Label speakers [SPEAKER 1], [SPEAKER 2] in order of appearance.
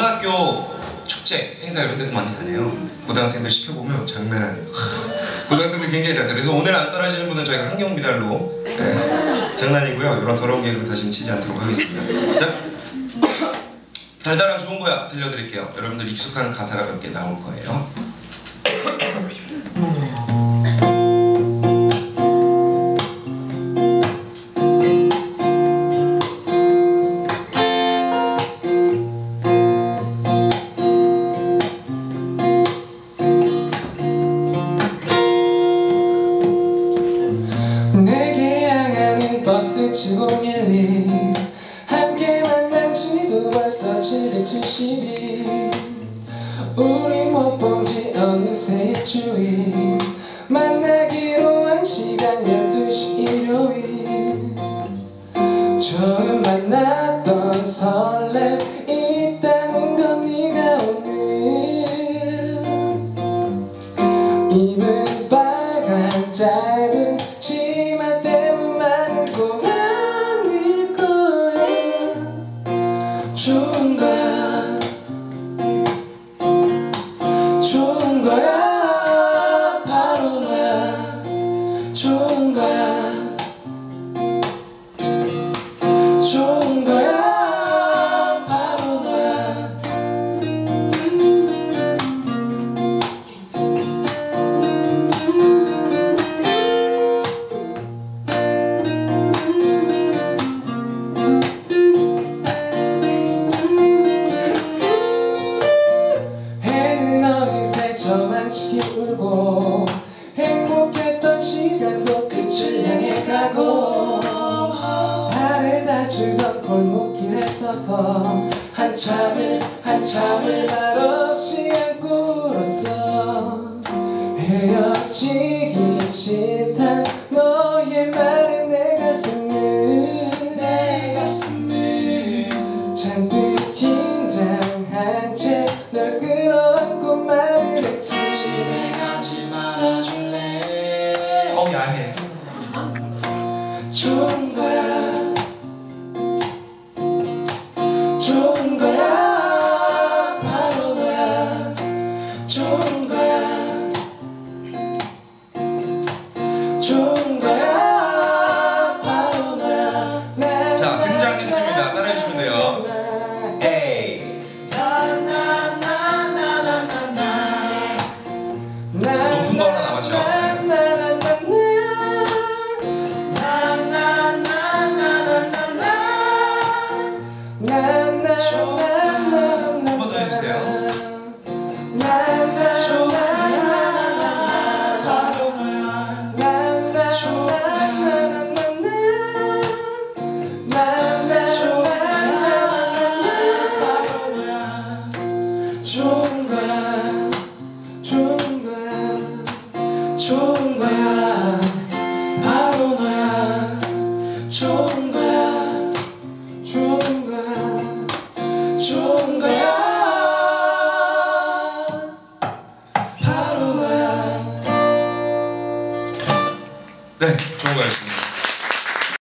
[SPEAKER 1] 고등학교 축제 행사 이런 데도 많이 다녀요. 고등학생들 시켜보면 장난 아니에요. 고등학생들 굉장히 잘 그래서 오늘 안 떨어지는 분은 저희가 환경 미달로 네, 장난이고요. 이런 더러운 개그는 다시는 치지 않도록 하겠습니다. 자, 달달한 좋은 거야 들려드릴게요. 여러분들 익숙한 가사가 몇 개 나올 거예요.
[SPEAKER 2] 1012 함께 만난 지도 벌써 770일. 우리 못 본지 어느새 일주일. 만나기로 한 시간 12시 일요일. 처음 만났던 설레 골목길에 서서 한참을 한참을 말없이 안고 울었어 헤어지기 싫단 너의 말에 내 가슴을 내 가슴을 잔뜩 긴장한 채 널 끌어안고 말을 했지. 집에 가지 말아줄래? 어 야해. 좋은 거야. 좋은 거야. 바로 너야. 좋은 거야. 좋은 거야. 좋은 거야. 바로 너야. 네 좋은 거였습니다.